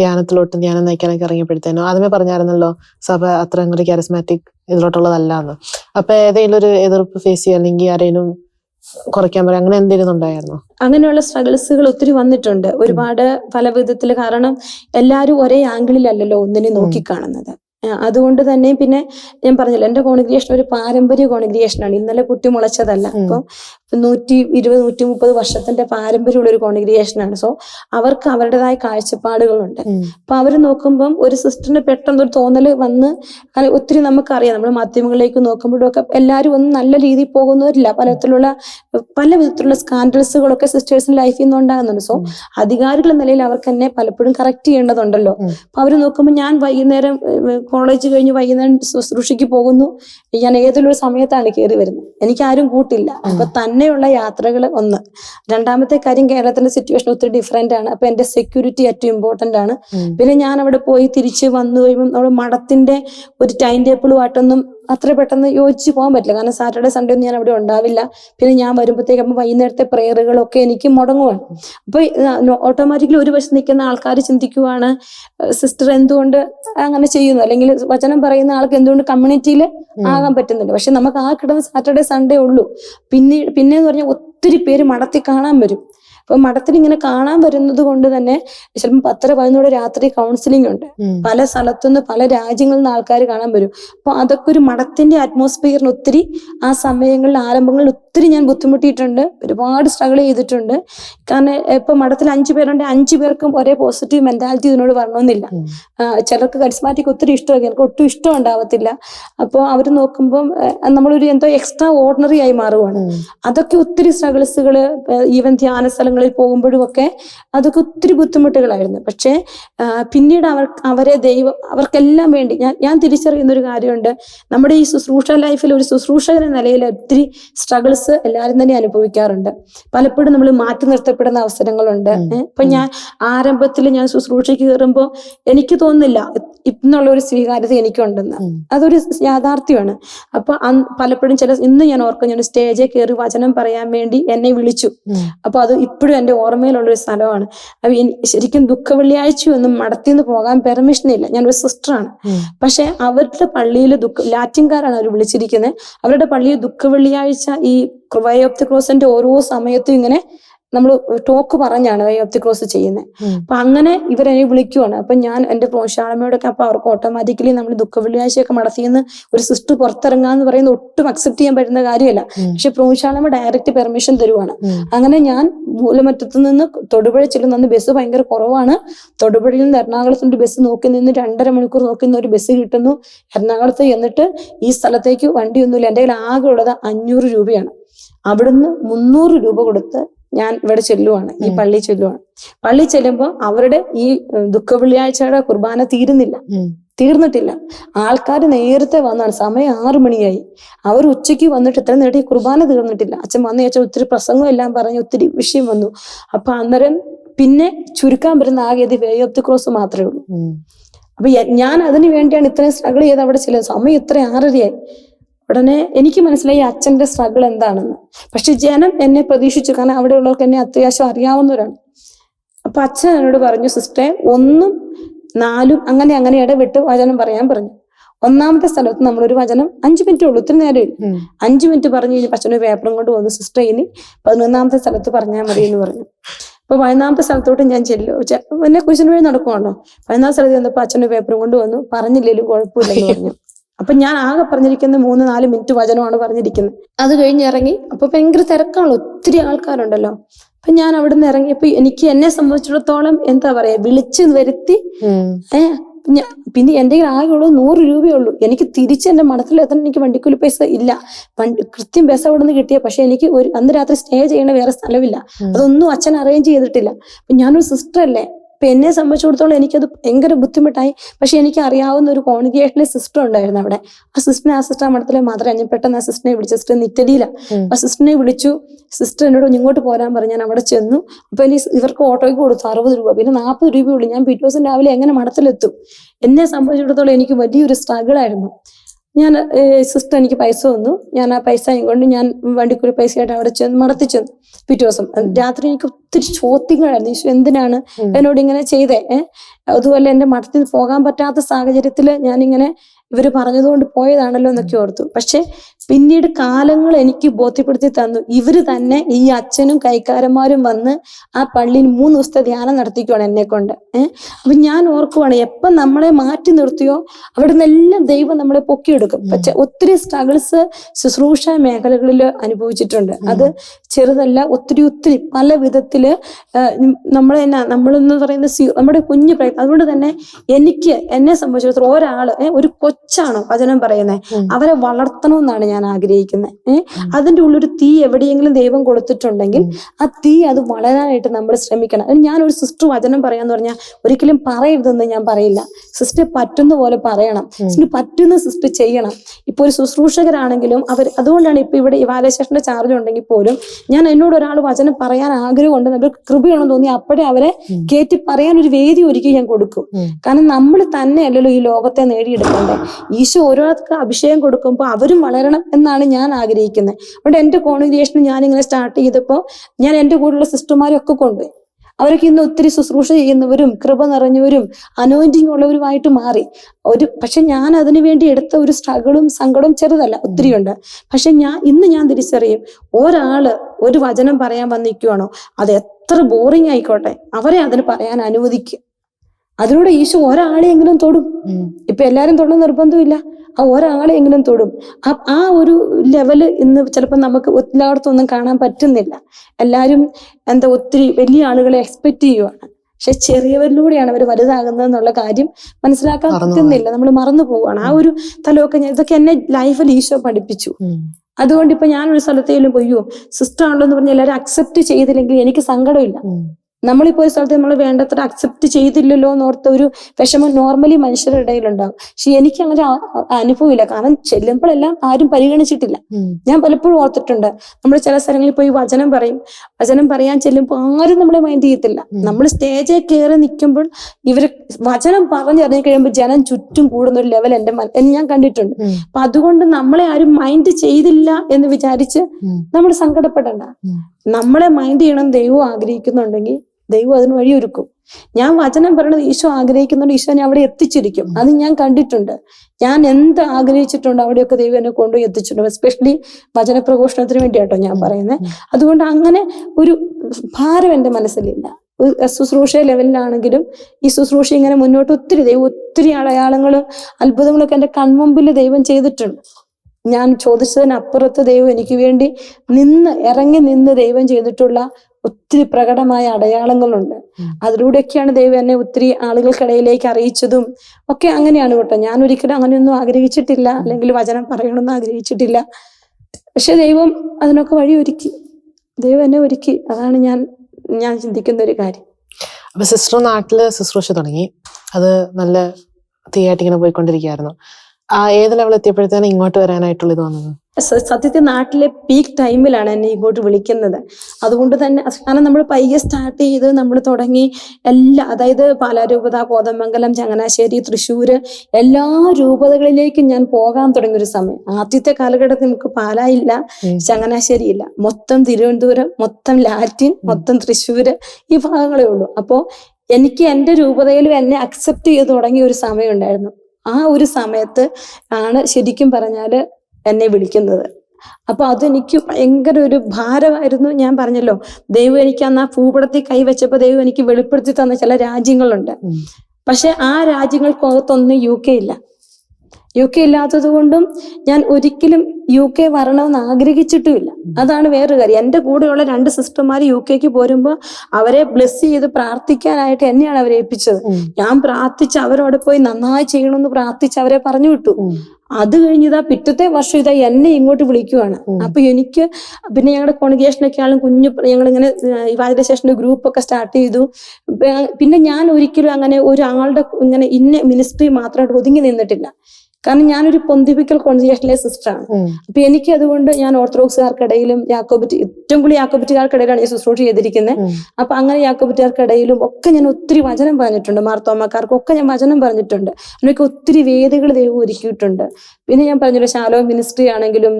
ധ്യാനത്തിലോട്ട് ധ്യാനം നയിക്കാനൊക്കെ ഇറങ്ങിയപ്പോഴത്തേനും ആദ്യമേ പറഞ്ഞായിരുന്നല്ലോ സഭ അത്ര അങ്ങോട്ട് കാരിസ്മാറ്റിക് ഇതിലോട്ടുള്ളതല്ല എന്ന് അപ്പൊ ഏതെങ്കിലും ഒരു എതിർപ്പ് ഫേസ് ചെയ്യുക അല്ലെങ്കിൽ ആരെയും കുറയ്ക്കാൻ പറയാം അങ്ങനെ എന്തെങ്കിലും ഉണ്ടായിരുന്നോ? അങ്ങനെയുള്ള സ്ട്രഗിൾസുകൾ ഒത്തിരി വന്നിട്ടുണ്ട്. ഒരുപാട് പല വിധത്തിൽ കാരണം എല്ലാവരും ഒരേ ആംഗിളിലല്ലല്ലോ ഒന്നിനെ നോക്കിക്കാണുന്നത്. അതുകൊണ്ട് തന്നെ പിന്നെ ഞാൻ പറഞ്ഞില്ല എന്റെ കോൺഗ്രിയേഷൻ ഒരു പാരമ്പര്യ കോൺഗ്രിയേഷൻ ആണ്. ഇന്നലെ കുട്ടി മുളച്ചതല്ല. അപ്പം നൂറ്റി ഇരുപത് നൂറ്റി മുപ്പത് വർഷത്തിന്റെ പാരമ്പര്യമുള്ള ഒരു കോൺഗ്രിയേഷൻ ആണ് സോ അവർക്ക് അവരുടേതായ കാഴ്ചപ്പാടുകളുണ്ട്. അപ്പൊ അവർ നോക്കുമ്പം ഒരു സിസ്റ്ററിന് പെട്ടെന്ന് ഒരു തോന്നൽ വന്ന് ഒത്തിരി നമുക്കറിയാം. നമ്മൾ മാധ്യമങ്ങളിലേക്ക് നോക്കുമ്പോഴും ഒക്കെ എല്ലാവരും ഒന്നും നല്ല രീതിയിൽ പോകുന്നവരില്ല. പലതരത്തിലുള്ള പല വിധത്തിലുള്ള സ്കാൻഡൽസുകളൊക്കെ സിസ്റ്റേഴ്സിന്റെ ലൈഫിൽ നിന്ന് ഉണ്ടാകുന്നുണ്ട്. സോ. അധികാരികൾ എന്ന നിലയിൽ അവർക്ക് തന്നെ പലപ്പോഴും കറക്റ്റ് ചെയ്യേണ്ടതുണ്ടല്ലോ. അപ്പൊ അവർ നോക്കുമ്പോൾ ഞാൻ വൈകുന്നേരം കോളേജ് കഴിഞ്ഞ് വൈകുന്നേരം ശുശ്രൂഷയ്ക്ക് പോകുന്നു. ഞാൻ ഏതൊരു സമയത്താണ് കയറി വരുന്നത്. എനിക്ക് ആരും കൂട്ടില്ല അപ്പൊ തന്നെയുള്ള യാത്രകൾ ഒന്ന്. രണ്ടാമത്തെ കാര്യം കേരളത്തിന്റെ സിറ്റുവേഷൻ ഒത്തിരി ഡിഫറെന്റ് ആണ്. അപ്പൊ എന്റെ സെക്യൂരിറ്റി ഏറ്റവും ഇമ്പോർട്ടന്റ് ആണ്. പിന്നെ ഞാൻ അവിടെ പോയി തിരിച്ച് വന്നു കഴിയുമ്പോൾ നമ്മുടെ മഠത്തിന്റെ ഒരു ടൈം ടേബിളുമായിട്ടൊന്നും അത്ര പെട്ടെന്ന് യോജിച്ച് പോകാൻ പറ്റില്ല. കാരണം സാറ്റർഡേ സൺഡേ ഒന്നും ഞാൻ അവിടെ ഉണ്ടാവില്ല. പിന്നെ ഞാൻ വരുമ്പോഴത്തേക്ക് അപ്പം വൈകുന്നേരത്തെ പ്രേയറുകളൊക്കെ എനിക്ക് മുടങ്ങുവാണ്. അപ്പൊ ഓട്ടോമാറ്റിക്കലി ഒരു വശം നിൽക്കുന്ന ആൾക്കാർ ചിന്തിക്കുവാണ് സിസ്റ്റർ എന്തുകൊണ്ട് അങ്ങനെ ചെയ്യുന്നു? അല്ലെങ്കിൽ വചനം പറയുന്ന ആൾക്ക് എന്തുകൊണ്ട് കമ്മ്യൂണിറ്റിയിൽ ആകാൻ പറ്റുന്നില്ല? പക്ഷെ നമുക്ക് ആ കിടന്ന് സാറ്റർഡേ സൺഡേ ഉള്ളൂ. പിന്നെ പിന്നെ എന്ന് പറഞ്ഞാൽ ഒത്തിരി പേര് മടത്തി കാണാൻ വരും. അപ്പൊ മഠത്തിൽ ഇങ്ങനെ കാണാൻ വരുന്നത് കൊണ്ട് തന്നെ ചിലപ്പോൾ പത്തര പതിനോട് രാത്രി കൗൺസിലിംഗ് ഉണ്ട്. പല സ്ഥലത്തുനിന്ന് പല രാജ്യങ്ങളിൽ നിന്ന് ആൾക്കാർ കാണാൻ വരും. അപ്പൊ അതൊക്കെ ഒരു മഠത്തിന്റെ അറ്റ്മോസ്ഫിയറിന് ഒത്തിരി ആ സമയങ്ങളിൽ ആരംഭങ്ങളിൽ ഒത്തിരി ഞാൻ ബുദ്ധിമുട്ടിയിട്ടുണ്ട്. ഒരുപാട് സ്ട്രഗിൾ ചെയ്തിട്ടുണ്ട്. കാരണം ഇപ്പൊ മഠത്തിൽ അഞ്ചു പേരുണ്ട്. അഞ്ചു പേർക്കും ഒരേ പോസിറ്റീവ് മെന്റാലിറ്റി ഇതിനോട് വരണമെന്നില്ല. ചിലർക്ക് കരിസ്മാറ്റിക് ഒത്തിരി ഇഷ്ടമായിരിക്കും എനിക്ക് ഒട്ടും ഇഷ്ടം ഉണ്ടാവത്തില്ല. അപ്പോൾ അവർ നോക്കുമ്പോൾ നമ്മളൊരു എന്തോ എക്സ്ട്രാ ഓർഡിനറി ആയി മാറുവാണ്. അതൊക്കെ ഒത്തിരി സ്ട്രഗിൾസുകൾ ഈവൻ ധ്യാന സ്ഥലങ്ങളിൽ പോകുമ്പോഴും ഒക്കെ അതൊക്കെ ഒത്തിരി ബുദ്ധിമുട്ടുകളായിരുന്നു. പക്ഷേ പിന്നീട് അവർ അവരെ ദൈവം അവർക്കെല്ലാം വേണ്ടി ഞാൻ ഞാൻ തിരിച്ചറിയുന്ന ഒരു കാര്യമുണ്ട്. നമ്മുടെ ഈ ശുശ്രൂഷ ലൈഫിൽ ഒരു ശുശ്രൂഷകൻ എന്ന നിലയിൽ ഒത്തിരി സ്ട്രഗിൾസ് എല്ലാവരും തന്നെ അനുഭവിക്കാറുണ്ട്. പലപ്പോഴും നമ്മൾ മാറ്റി നിർത്തപ്പെടുന്ന അവസരങ്ങളുണ്ട്. ഇപ്പൊ ഞാൻ ആരംഭത്തിൽ ഞാൻ ശുശ്രൂഷയ്ക്ക് കയറുമ്പോൾ എനിക്ക് തോന്നുന്നില്ല ഇന്നുള്ള ഒരു സ്വീകാര്യത എനിക്കുണ്ടെന്ന്. അതൊരു യാഥാർത്ഥ്യമാണ്. അപ്പൊ പലപ്പോഴും ചില ഇന്ന് ഞാൻ ഓർക്കും ഞാൻ സ്റ്റേജിൽ കയറി വചനം പറയാൻ വേണ്ടി എന്നെ വിളിച്ചു. അപ്പൊ അത് ഇപ്പോഴും എന്റെ ഓർമ്മയിലുള്ള ഒരു സ്ഥലമാണ്. അപ്പൊ എനി- ശരിക്കും ദുഃഖ വെള്ളിയാഴ്ച ഒന്നും മടത്തിന്ന് പോകാൻ പെർമിഷൻ ഇല്ല. ഞാനൊരു സിസ്റ്ററാണ് പക്ഷെ അവരുടെ പള്ളിയിൽ ദുഃഖ ലാറ്റിൻകാരാണ് അവർ വിളിച്ചിരിക്കുന്നത് അവരുടെ പള്ളിയിൽ ദുഃഖ വെള്ളിയാഴ്ച ഈ ഓഫ് ക്രോസിന്റെ ഓരോ സമയത്തും ഇങ്ങനെ നമ്മൾ ടോക്ക് പറഞ്ഞാണ് വൈ ക്രോസ് ചെയ്യുന്നത് അപ്പൊ അങ്ങനെ ഇവരെന്നെ വിളിക്കുവാണ്. അപ്പൊ ഞാൻ എന്റെ പ്രോത്സാഹനയോടൊക്കെ അപ്പൊ അവർക്ക് ഓട്ടോമാറ്റിക്കലി നമ്മൾ ദുഃഖ വെള്ളിയാഴ്ചയൊക്കെ മടത്തിന്ന് ഒരു സിസ്റ്റർ പുറത്തിറങ്ങാന്ന് പറയുന്നത് ഒട്ടും അക്സെപ്റ്റ് ചെയ്യാൻ പറ്റുന്ന കാര്യമല്ല. പക്ഷെ പ്രോത്സാഹനമ ഡയറക്റ്റ് പെർമിഷൻ തരുവാണ്. അങ്ങനെ ഞാൻ മൂലമറ്റത്ത് നിന്ന് തൊടുപുഴ ചെല്ലുന്ന അന്ന് ബസ് ഭയങ്കര കുറവാണ്. തൊടുപുഴയിൽ നിന്ന് എറണാകുളത്തിന്റെ ബസ് നോക്കി നിന്ന് രണ്ടര മണിക്കൂർ നോക്കി നിന്ന് ഒരു ബസ് കിട്ടുന്നു. എറണാകുളത്ത് എന്നിട്ട് ഈ സ്ഥലത്തേക്ക് വണ്ടിയൊന്നുമില്ല എന്റെ കയ്യിൽ ആകെ ഉള്ളത് അഞ്ഞൂറ് രൂപയാണ്. അവിടുന്ന് മുന്നൂറ് രൂപ കൊടുത്ത് ഞാൻ ഇവിടെ ചെല്ലുവാണ് ഈ പള്ളി ചെല്ലുവാണ്. പള്ളി ചെല്ലുമ്പോൾ അവരുടെ ഈ ദുഃഖ വെള്ളിയാഴ്ചയുടെ കുർബാന തീരുന്നില്ല. തീർന്നിട്ടില്ല. ആൾക്കാർ നേരത്തെ വന്നാണ് സമയം ആറു മണിയായി. അവർ ഉച്ചയ്ക്ക് വന്നിട്ട് എത്ര നേരം ഈ കുർബാന തീർന്നിട്ടില്ല. അച്ഛൻ വന്നു ചോദിച്ചാൽ ഒത്തിരി പ്രസംഗം എല്ലാം പറഞ്ഞ് ഒത്തിരി വിഷയം വന്നു. അപ്പൊ അന്നേരം പിന്നെ ചുരുക്കാൻ പറ്റുന്ന ആകെ ഇത് വേയോത്ത് ക്രോസ് മാത്രമേ ഉള്ളൂ. അപ്പൊ ഞാൻ അതിനു വേണ്ടിയാണ് ഇത്രയും സ്ട്രഗിൾ ചെയ്ത് അവിടെ ചെല്ലുന്നത്. സമയം ഇത്ര ആറരയായി. ഉടനെ എനിക്ക് മനസ്സിലായി അച്ഛന്റെ സ്ട്രഗിൾ എന്താണെന്ന്. പക്ഷെ ജനം എന്നെ പ്രതീക്ഷിച്ചു. കാരണം അവിടെ ഉള്ളവർക്ക് എന്നെ അത്യാവശ്യം അറിയാവുന്നവരാണ്. അപ്പൊ അച്ഛൻ എന്നോട് പറഞ്ഞു സിസ്റ്ററെ ഒന്നും നാലും അങ്ങനെ അങ്ങനെ ഇടവിട്ട് വചനം പറയാൻ പറഞ്ഞു. ഒന്നാമത്തെ സ്ഥലത്ത് നമ്മളൊരു വചനം അഞ്ചു മിനിറ്റ് ഉള്ളൂ. ഒത്തിരി നേരമില്ല അഞ്ചു മിനിറ്റ് പറഞ്ഞു കഴിഞ്ഞ് പച്ചനൊരു പേപ്പറും കൊണ്ട് വന്നു. സിസ്റ്റർ ഇനി പതിനൊന്നാമത്തെ സ്ഥലത്ത് പറഞ്ഞാൽ മതി എന്ന് പറഞ്ഞു. അപ്പൊ പതിനൊന്നാമത്തെ സ്ഥലത്തോട്ട് ഞാൻ ചെല്ലു. എന്നെ കുരിശിന് വഴി നടക്കുവാണോ? പതിനൊന്നാം സ്ഥലത്ത് ചെന്നപ്പോ അച്ഛനൊരു പേപ്പറും കൊണ്ട് വന്നു. പറഞ്ഞില്ലെങ്കിലും കുഴപ്പമില്ലെന്ന് പറഞ്ഞു. അപ്പൊ ഞാൻ ആകെ പറഞ്ഞിരിക്കുന്ന മൂന്ന് നാല് മിനിറ്റ് വചനമാണ് പറഞ്ഞിരിക്കുന്നത്. അത് കഴിഞ്ഞ് ഇറങ്ങി അപ്പൊ ഭയങ്കര തിരക്കാണ് ഒത്തിരി ആൾക്കാരുണ്ടല്ലോ. അപ്പൊ ഞാൻ അവിടെ നിന്ന് ഇറങ്ങിയപ്പോ എനിക്ക് എന്നെ സംബന്ധിച്ചിടത്തോളം എന്താ പറയാ വിളിച്ചു വരുത്തി പിന്നെ എന്റെ കയ്യിൽ ആകെ ഉള്ളത് നൂറ് രൂപയേ ഉള്ളൂ. എനിക്ക് തിരിച്ച് എന്റെ മനസ്സിൽ എത്തണം എനിക്ക് വണ്ടിക്കൂലി പൈസ ഇല്ല. വണ്ടി കൃത്യം പൈസ അവിടെ നിന്ന് കിട്ടിയ പക്ഷെ എനിക്ക് ഒരു അന്ന് രാത്രി സ്റ്റേ ചെയ്യണ വേറെ സ്ഥലമില്ല. അതൊന്നും അച്ഛൻ അറേഞ്ച് ചെയ്തിട്ടില്ല. അപ്പൊ ഞാനൊരു സിസ്റ്റർ അല്ലേ? അപ്പൊ എന്നെ സംബന്ധിച്ചിടത്തോളം എനിക്കത് ഭയങ്കര ബുദ്ധിമുട്ടായി. പക്ഷെ എനിക്ക് അറിയാവുന്ന ഒരു കോൺഗ്രിഗേഷനിലെ സിസ്റ്റർ ഉണ്ടായിരുന്നു അവിടെ. ആ സിസ്റ്ററിനെ ആ സിസ്റ്റർ മഠത്തിലെ മാത്രമേ ഞാൻ പെട്ടെന്ന് ആ സിസ്റ്ററിനെ വിളിച്ച സിസ്റ്റർ ഇറ്റലിയിലാണ് ആ സിസ്റ്ററിനെ വിളിച്ചു. സിസ്റ്റർ എന്നോട് "ഒന്ന് ഇങ്ങോട്ട് പോരാൻ പറഞ്ഞു. ഞാൻ അവിടെ ചെന്നു. അപ്പൊ ഇനി ഇവർക്ക് ഓട്ടോയ്ക്ക് കൊടുത്തു. അറുപത് രൂപ. പിന്നെ നാൽപ്പത് രൂപയുള്ളൂ ഞാൻ പിറ്റേ ദിവസം രാവിലെ എങ്ങനെ മഠത്തിലെത്തും? എന്നെ സംബന്ധിച്ചിടത്തോളം എനിക്ക് വലിയൊരു സ്ട്രഗിൾ ആയിരുന്നു. ഞാൻ സിസ്റ്റർ എനിക്ക് പൈസ തന്നു. ഞാൻ ആ പൈസ കൊണ്ട് ഞാൻ വണ്ടിക്കൂലി പൈസയായിട്ട് അവിടെ ചെന്ന് മടത്തി ചെന്നു പിറ്റേ ദിവസം. രാത്രി എനിക്ക് ഒത്തിരി ചോദ്യങ്ങളായിരുന്നു. ഈശോ എന്തിനാണ് എന്നോട് ഇങ്ങനെ ചെയ്തേ? അതുപോലെ എന്റെ മഠത്തിൽ പോകാൻ പറ്റാത്ത സാഹചര്യത്തിൽ ഞാനിങ്ങനെ ഇവർ പറഞ്ഞതുകൊണ്ട് പോയതാണല്ലോ എന്നൊക്കെ ഓർത്തു. പക്ഷെ പിന്നീട് കാലങ്ങൾ എനിക്ക് ബോധ്യപ്പെടുത്തി തന്നു. ഇവർ തന്നെ ഈ അച്ഛനും കൈക്കാരന്മാരും വന്ന് ആ പള്ളിയിൽ മൂന്ന് ദിവസത്തെ ധ്യാനം നടത്തിക്കുവാണ് എന്നെ കൊണ്ട്. ഏഹ് അപ്പൊ ഞാൻ ഓർക്കുവാണ് എപ്പം നമ്മളെ മാറ്റി നിർത്തിയോ അവിടെ നിന്നെല്ലാം ദൈവം നമ്മളെ പൊക്കിയെടുക്കും. പക്ഷെ ഒത്തിരി സ്ട്രഗിൾസ് ശുശ്രൂഷ മേഖലകളിൽ അനുഭവിച്ചിട്ടുണ്ട്. അത് ചെറുതല്ല ഒത്തിരി ഒത്തിരി പല വിധത്തിൽ എന്നാ നമ്മളെന്ന് പറയുന്ന നമ്മുടെ കുഞ്ഞു പ്രയത്നം അതുകൊണ്ട് തന്നെ എനിക്ക് എന്നെ സംബന്ധിച്ചിടത്തോളം ഒരാൾ ഒരു കൊച്ചാണോ വചനം പറയുന്നത്. അവരെ വളർത്തണമെന്നാണ് ഞാൻ ആഗ്രഹിക്കുന്നത് ഏഹ് അതിന്റെ ഉള്ളൊരു തീ എവിടെയെങ്കിലും ദൈവം കൊടുത്തിട്ടുണ്ടെങ്കിൽ ആ തീ അത് വളരാനായിട്ട് നമ്മൾ ശ്രമിക്കണം. അതിന് ഞാൻ ഒരു സിസ്റ്റർ വചനം പറയാന്ന് പറഞ്ഞാൽ ഒരിക്കലും പറയരുതെന്ന് ഞാൻ പറയില്ല. സിസ്റ്റർ പറ്റുന്ന പോലെ പറയണം. സിസ്റ്റർ പറ്റുന്ന സിസ്റ്റർ ചെയ്യണം. ഇപ്പൊ ഒരു ശുശ്രൂഷകരാണെങ്കിലും അവർ അതുകൊണ്ടാണ് ഇപ്പൊ ഇവിടെ ബാലശേഷന്റെ ചാർജ് ഉണ്ടെങ്കിൽ പോലും ഞാൻ എന്നോട് ഒരാൾ വചനം പറയാൻ ആഗ്രഹമുണ്ട് അവർ കൃപയാണെന്ന് തോന്നി അപ്പോഴേ അവരെ. കയറ്റി പറയാൻ ഒരു വേദി ഒരുക്കി ഞാൻ കൊടുക്കും. കാരണം നമ്മൾ തന്നെയല്ലല്ലോ ഈ ലോകത്തെ നേടിയെടുക്കേണ്ടത്. ഈശോ ഓരോരുത്തർക്ക് അഭിഷേകം കൊടുക്കുമ്പോൾ അവരും വളരണം. എന്നാണ് ഞാൻ ആഗ്രഹിക്കുന്നത് അതുകൊണ്ട് എന്റെ കോൺഗ്രിയേഷൻ ഞാൻ ഇങ്ങനെ സ്റ്റാർട്ട് ചെയ്തപ്പോൾ ഞാൻ എന്റെ കൂടെയുള്ള സിസ്റ്റർമാരെ ഒക്കെ കൊണ്ടുപോയി. അവരൊക്കെ ഇന്ന് ഒത്തിരി ശുശ്രൂഷ ചെയ്യുന്നവരും കൃപ നിറഞ്ഞവരും അനോയിന്റിങ് ഉള്ളവരുമായിട്ട് മാറി. ഒരു പക്ഷെ ഞാൻ അതിനു വേണ്ടി എടുത്ത ഒരു സ്ട്രഗിളും സങ്കടവും ചെറുതല്ല ഒത്തിരിയുണ്ട്. പക്ഷെ ഞാൻ ഇന്ന് ഞാൻ തിരിച്ചറിയും ഒരാൾ ഒരു വചനം പറയാൻ വന്നിരിക്കുവാണോ? അത് എത്ര ബോറിങ് ആയിക്കോട്ടെ. അവരെ അതിന് പറയാൻ അനുവദിക്കുക അതിലൂടെ ഈശോ ഒരാളെയെങ്കിലും തൊടും. ഇപ്പൊ എല്ലാരും തൊടുന്ന നിർബന്ധമില്ല. ഒരാളെങ്കിലും തൊടും. ആ ആ ഒരു ലെവൽ ഇന്ന് ചിലപ്പോൾ നമുക്ക് എല്ലായിടത്തൊന്നും കാണാൻ പറ്റുന്നില്ല. എല്ലാരും എന്താ ഒത്തിരി വലിയ ആളുകളെ എക്സ്പെക്ട് ചെയ്യുവാണ്. പക്ഷെ ചെറിയവരിലൂടെയാണ് അവർ വലുതാകുന്നത് എന്നുള്ള കാര്യം മനസ്സിലാക്കാൻ പറ്റുന്നില്ല. നമ്മൾ മറന്നു പോവുകയാണ്. ആ ഒരു തലമൊക്കെ ഞാൻ ഇതൊക്കെ എന്നെ ലൈഫിൽ ഈശോ പഠിപ്പിച്ചു. അതുകൊണ്ട് ഇപ്പൊ ഞാൻ ഒരു സ്ഥലത്തേലും പോയോ സിസ്റ്റർ ആണല്ലോ എന്ന് പറഞ്ഞ് എല്ലാവരും അക്സെപ്റ്റ് ചെയ്തില്ലെങ്കിൽ എനിക്ക് സങ്കടമില്ല. നമ്മളിപ്പോ ഒരു സ്ഥലത്ത് നമ്മൾ വേണ്ടത്ര അക്സെപ്റ്റ് ചെയ്തില്ലല്ലോ എന്നോർത്ത ഒരു വിഷമം നോർമലി മനുഷ്യരുടെ ഇടയിലുണ്ടാവും. പക്ഷെ എനിക്ക് അങ്ങനെ അനുഭവമില്ല. കാരണം ചെല്ലുമ്പോഴെല്ലാം ആരും പരിഗണിച്ചിട്ടില്ല. ഞാൻ പലപ്പോഴും ഓർത്തിട്ടുണ്ട്. നമ്മൾ ചില സ്ഥലങ്ങളിൽ പോയി വചനം പറയും. വചനം പറയാൻ ചെല്ലുമ്പോൾ ആരും നമ്മളെ മൈൻഡ് ചെയ്യത്തില്ല. നമ്മൾ സ്റ്റേജിൽ കയറി നിൽക്കുമ്പോൾ ഇവർ വചനം പറഞ്ഞു പറഞ്ഞിറങ്ങി കഴിയുമ്പോൾ ജനം ചുറ്റും കൂടുന്ന ഒരു ലെവൽ എന്റെ ഞാൻ കണ്ടിട്ടുണ്ട്. അപ്പൊ അതുകൊണ്ട് നമ്മളെ ആരും മൈൻഡ് ചെയ്തില്ല എന്ന് വിചാരിച്ച് നമ്മൾ സങ്കടപ്പെടണ്ട. നമ്മളെ മൈൻഡ് ചെയ്യണം ദൈവം ആഗ്രഹിക്കുന്നുണ്ടെങ്കിൽ ദൈവം അതിന് വഴിയൊരുക്കും ഞാൻ വചനം പറയണത് ഈശോ ആഗ്രഹിക്കുന്നുണ്ട് ഈശോ എന്നെ അവിടെ എത്തിച്ചിരിക്കും. അത് ഞാൻ കണ്ടിട്ടുണ്ട്. ഞാൻ എന്ത് ആഗ്രഹിച്ചിട്ടുണ്ട് അവിടെയൊക്കെ ദൈവം എന്നെ കൊണ്ടുപോയി എത്തിച്ചിട്ടുണ്ട്. എസ്പെഷ്യലി വചനപ്രഘോഷണത്തിന് വേണ്ടിയാട്ടോ ഞാൻ പറയുന്നത് അതുകൊണ്ട് അങ്ങനെ ഒരു ഭാരം എന്റെ മനസ്സിലില്ല. ഒരു ശുശ്രൂഷ ലെവലിലാണെങ്കിലും ഈ ശുശ്രൂഷ ഇങ്ങനെ മുന്നോട്ട് ഒത്തിരി ദൈവം ഒത്തിരി അടയാളങ്ങളും അത്ഭുതങ്ങളൊക്കെ എന്റെ കൺമുമ്പിൽ ദൈവം ചെയ്തിട്ടുണ്ട്. ഞാൻ ചോദിച്ചതിനപ്പുറത്ത് ദൈവം എനിക്ക് വേണ്ടി നിന്ന് ഇറങ്ങി നിന്ന് ദൈവം ചെയ്തിട്ടുള്ള ഒത്തിരി പ്രകടമായ അടയാളങ്ങളുണ്ട്. അതിലൂടെയൊക്കെയാണ് ദൈവം എന്നെ ഒത്തിരി ആളുകൾക്കിടയിലേക്ക് അറിയിച്ചതും ഒക്കെ അങ്ങനെയാണ് കേട്ടോ. ഞാൻ ഒരിക്കലും അങ്ങനെയൊന്നും ആഗ്രഹിച്ചിട്ടില്ല. അല്ലെങ്കിൽ വചനം പറയണമെന്ന് ആഗ്രഹിച്ചിട്ടില്ല. പക്ഷെ ദൈവം അതിനൊക്കെ വഴി ഒരുക്കി. ദൈവം എന്നെ ഒരുക്കി. അതാണ് ഞാൻ ഞാൻ ചിന്തിക്കുന്ന ഒരു കാര്യം. അപ്പൊ സിസ്റ്റർ നാട്ടിൽ ശുശ്രൂഷ തുടങ്ങി. അത് നല്ല തീയായിട്ട് ഇങ്ങനെ പോയിക്കൊണ്ടിരിക്കുകയായിരുന്നു. ഏത് ലെവൽ എത്തിയപ്പോഴത്തേനും ഇങ്ങോട്ട് വരാനായിട്ടുള്ള ഇത് വന്നത്? സത്യത്തിൽ നാട്ടിലെ പീക്ക് ടൈമിലാണ് എന്നെ ഇങ്ങോട്ട് വിളിക്കുന്നത്. അതുകൊണ്ട് തന്നെ കാരണം നമ്മൾ പയ്യെ സ്റ്റാർട്ട് ചെയ്ത് നമ്മൾ തുടങ്ങി എല്ലാ അതായത് പാലാരൂപത കോതമംഗലം ചങ്ങനാശ്ശേരി തൃശ്ശൂർ എല്ലാ രൂപതകളിലേക്കും ഞാൻ പോകാൻ തുടങ്ങിയ ഒരു സമയം. ആദ്യത്തെ കാലഘട്ടത്തിൽ നമുക്ക് പാലായില്ല ഇല്ല ചങ്ങനാശ്ശേരി ഇല്ല. മൊത്തം തിരുവനന്തപുരം മൊത്തം ലാറ്റിൻ മൊത്തം തൃശ്ശൂര് ഈ ഭാഗങ്ങളേ ഉള്ളൂ. അപ്പോ എനിക്ക് എന്റെ രൂപതയിലും എന്നെ അക്സെപ്റ്റ് ചെയ്ത് തുടങ്ങിയ ഒരു സമയം ഉണ്ടായിരുന്നു. ആ ഒരു സമയത്ത് ആണ് ശരിക്കും പറഞ്ഞാൽ എന്നെ വിളിക്കുന്നത്. അപ്പൊ അതെനിക്ക് ഭയങ്കര ഒരു ഭാരമായിരുന്നു. ഞാൻ പറഞ്ഞല്ലോ ദൈവം എനിക്ക് അന്ന് ആ ഭൂപടത്തിൽ കൈവച്ചപ്പോ ദൈവം എനിക്ക് വെളിപ്പെടുത്തി തന്ന ചില രാജ്യങ്ങളുണ്ട്. പക്ഷെ ആ രാജ്യങ്ങൾക്കകത്തൊന്നും യു കെ ഇല്ല. യു കെ ഇല്ലാത്തത് കൊണ്ടും ഞാൻ ഒരിക്കലും യു കെ വരണമെന്ന് ആഗ്രഹിച്ചിട്ടുമില്ല. അതാണ് വേറൊരു കാര്യം. എന്റെ കൂടെയുള്ള രണ്ട് സിസ്റ്റർമാർ യു കെക്ക് പോരുമ്പോൾ അവരെ ബ്ലെസ് ചെയ്ത് പ്രാർത്ഥിക്കാനായിട്ട് എന്നെയാണ് അവരെ ഏൽപ്പിച്ചത്. ഞാൻ പ്രാർത്ഥിച്ച് അവരോട് പോയി നന്നായി ചെയ്യണമെന്ന് പ്രാർത്ഥിച്ച് അവരെ പറഞ്ഞു വിട്ടു. അത് കഴിഞ്ഞിതാ പിറ്റത്തെ വർഷം ഇതാ എന്നെ ഇങ്ങോട്ട് വിളിക്കുവാണ്. അപ്പൊ എനിക്ക് പിന്നെ ഞങ്ങളുടെ കോൺഗ്രേഷനൊക്കെ ആളും കുഞ്ഞു ഞങ്ങളിങ്ങനെ ഗ്രൂപ്പ് ഒക്കെ സ്റ്റാർട്ട് ചെയ്തു. പിന്നെ ഞാൻ ഒരിക്കലും അങ്ങനെ ഒരാളുടെ ഇങ്ങനെ ഇന്ന മിനിസ്ട്രി മാത്രമായിട്ട് ഒതുങ്ങി നിന്നിട്ടില്ല. കാരണം ഞാനൊരു പൊന്തിപ്പിക്കൽ കോൺഗ്രേഷനിലെ സിസ്റ്ററാണ്. അപ്പൊ എനിക്ക് അതുകൊണ്ട് ഞാൻ ഓർത്തഡോക്സുകാർക്കിടയിലും യാക്കോബറ്റ് ഏറ്റവും കൂടുതൽ യാക്കോബറ്റുകാർക്കിടയിലാണ് ഞാൻ ശുശ്രൂഷ ചെയ്തിരിക്കുന്നത്. അപ്പൊ അങ്ങനെ യാക്കോബറ്റുകാർക്കിടയിലും ഒക്കെ ഞാൻ ഒത്തിരി വചനം പറഞ്ഞിട്ടുണ്ട്. മാർത്തോമക്കാർക്കും ഒക്കെ ഞാൻ വചനം പറഞ്ഞിട്ടുണ്ട്. അതിനൊക്കെ ഒത്തിരി വേദികൾ ദൈവം ഒരുക്കിയിട്ടുണ്ട്. പിന്നെ ഞാൻ പറഞ്ഞല്ലോ ശാലോ മിനിസ്ട്രി ആണെങ്കിലും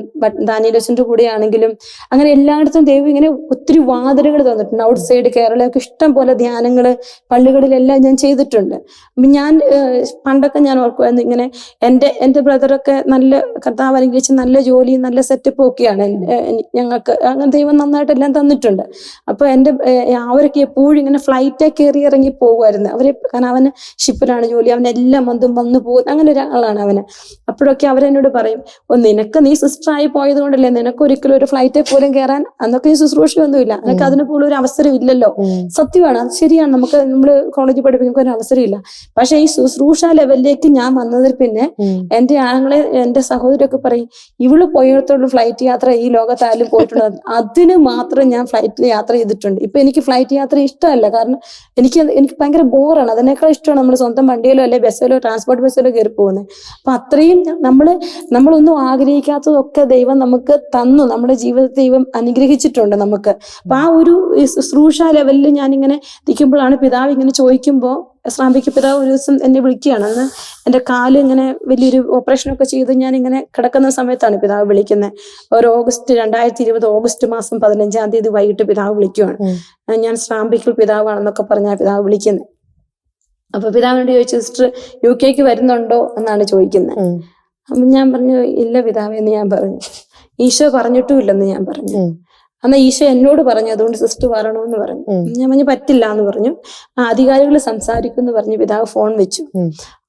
ദാനിയലോസിന്റെ കൂടെ ആണെങ്കിലും അങ്ങനെ എല്ലായിടത്തും ദൈവം ഇങ്ങനെ ഒത്തിരി വാതിലുകൾ തന്നിട്ടുണ്ട്. ഔട്ട് സൈഡ് കേരളമൊക്കെ ഇഷ്ടം പോലെ ധ്യാനങ്ങൾ പള്ളികളിലെല്ലാം ഞാൻ ചെയ്തിട്ടുണ്ട്. ഞാൻ പണ്ടൊക്കെ ഞാൻ ഓർക്കുമായിരുന്നു ഇങ്ങനെ എന്റെ എന്റെ ബ്രദറൊക്കെ നല്ല കർത്താവ് അനുഗ്രഹിച്ച് നല്ല ജോലിയും നല്ല സെറ്റപ്പും ഒക്കെയാണ് ഞങ്ങൾക്ക്. അങ്ങനെ ദൈവം നന്നായിട്ട് എല്ലാം തന്നിട്ടുണ്ട്. അപ്പൊ എന്റെ അവരൊക്കെ എപ്പോഴും ഇങ്ങനെ ഫ്ലൈറ്റേ കയറി ഇറങ്ങി പോകുമായിരുന്നു. അവർ കാരണം അവന് ഷിപ്പിലാണ് ജോലി. അവൻ എല്ലാ മന്തും വന്നു പോകും. അങ്ങനെ ഒരാളാണ് അവന്. അപ്പോഴൊക്കെ അവരെന്നോട് പറയും ഓ നിനക്ക് നീ സിസ്റ്ററായി പോയത് കൊണ്ടല്ലേ നിനക്ക് ഒരിക്കലും ഒരു ഫ്ലൈറ്റിൽ പോലും കയറാൻ അന്നൊക്കെ ഈ ശുശ്രൂഷയൊന്നുമില്ല. നിനക്ക് അതിന് പോലും ഒരു അവസരം ഇല്ലല്ലോ. സത്യമാണ് അത് ശരിയാണ്. നമുക്ക് നമ്മൾ കോളേജിൽ പഠിപ്പിക്കുന്ന ഒരു അവസരമില്ല പക്ഷെ ഈ ശുശ്രൂഷ ലെവലിലേക്ക് ഞാൻ വന്നതിൽ പിന്നെ എന്റെ ആണുങ്ങളെ എന്റെ സഹോദരൊക്കെ പറയും ഇവൾ പോയിടത്തോളം ഫ്ലൈറ്റ് യാത്ര ഈ ലോകത്തായാലും പോയിട്ടുള്ളത് അതിന് മാത്രം ഞാൻ ഫ്ലൈറ്റിൽ യാത്ര ചെയ്തിട്ടുണ്ട്. ഇപ്പൊ എനിക്ക് ഫ്ലൈറ്റ് യാത്ര ഇഷ്ടമല്ല. കാരണം എനിക്ക് എനിക്ക് ഭയങ്കര ബോറാണ് അതിനേക്കാൾ ഇഷ്ടമാണ് നമ്മൾ സ്വന്തം വണ്ടിയിലോ അല്ലെ ബസ്സിലോ ട്രാൻസ്പോർട്ട് ബസ്സിലോ കയറി പോകുന്നത്. അപ്പൊ അത്രയും നമ്മൾ നമ്മളൊന്നും ആഗ്രഹിക്കാത്തതൊക്കെ ദൈവം നമുക്ക് തന്നു. നമ്മുടെ ജീവിതത്തെ ദൈവം അനുഗ്രഹിച്ചിട്ടുണ്ട് നമുക്ക്. അപ്പൊ ആ ഒരു ശുശ്രൂഷ ലെവലിൽ ഞാനിങ്ങനെ നിൽക്കുമ്പോഴാണ് പിതാവ് ഇങ്ങനെ ചോദിക്കുമ്പോൾ സ്രാമ്പിക്ക് പിതാവ് ഒരു ദിവസം എന്നെ വിളിക്കുകയാണ്. അന്ന് എന്റെ കാൽ ഇങ്ങനെ വലിയൊരു ഓപ്പറേഷൻ ഒക്കെ ചെയ്ത് ഞാൻ ഇങ്ങനെ കിടക്കുന്ന സമയത്താണ് പിതാവ് വിളിക്കുന്നത്. ഒരു ഓഗസ്റ്റ് രണ്ടായിരത്തി ഇരുപത് ഓഗസ്റ്റ് മാസം പതിനഞ്ചാം തീയതി വൈകിട്ട് പിതാവ് വിളിക്കുവാണ്. ഞാൻ സ്രാമ്പിക്കൽ പിതാവാണെന്നൊക്കെ പറഞ്ഞാൽ പിതാവ് വിളിക്കുന്നത് അപ്പൊ പിതാവിനോട് ചോദിച്ചു സിസ്റ്റർ യു കെക്ക് വരുന്നുണ്ടോ? എന്നാണ് ചോദിക്കുന്നത്. അപ്പൊ ഞാൻ പറഞ്ഞു ഇല്ല പിതാവേ എന്ന് ഞാൻ പറഞ്ഞു. ഈശോ പറഞ്ഞിട്ടുമില്ലെന്ന് ഞാൻ പറഞ്ഞു. അന്ന് ഈശോ എന്നോട് പറഞ്ഞു അതുകൊണ്ട് സിസ്റ്റർ വരണമെന്ന് പറഞ്ഞു. ഞാൻ പറഞ്ഞു പറ്റില്ല എന്ന് പറഞ്ഞു. ആ അധികാരികൾ സംസാരിക്കും എന്ന് പറഞ്ഞു പിതാവ് ഫോൺ വെച്ചു.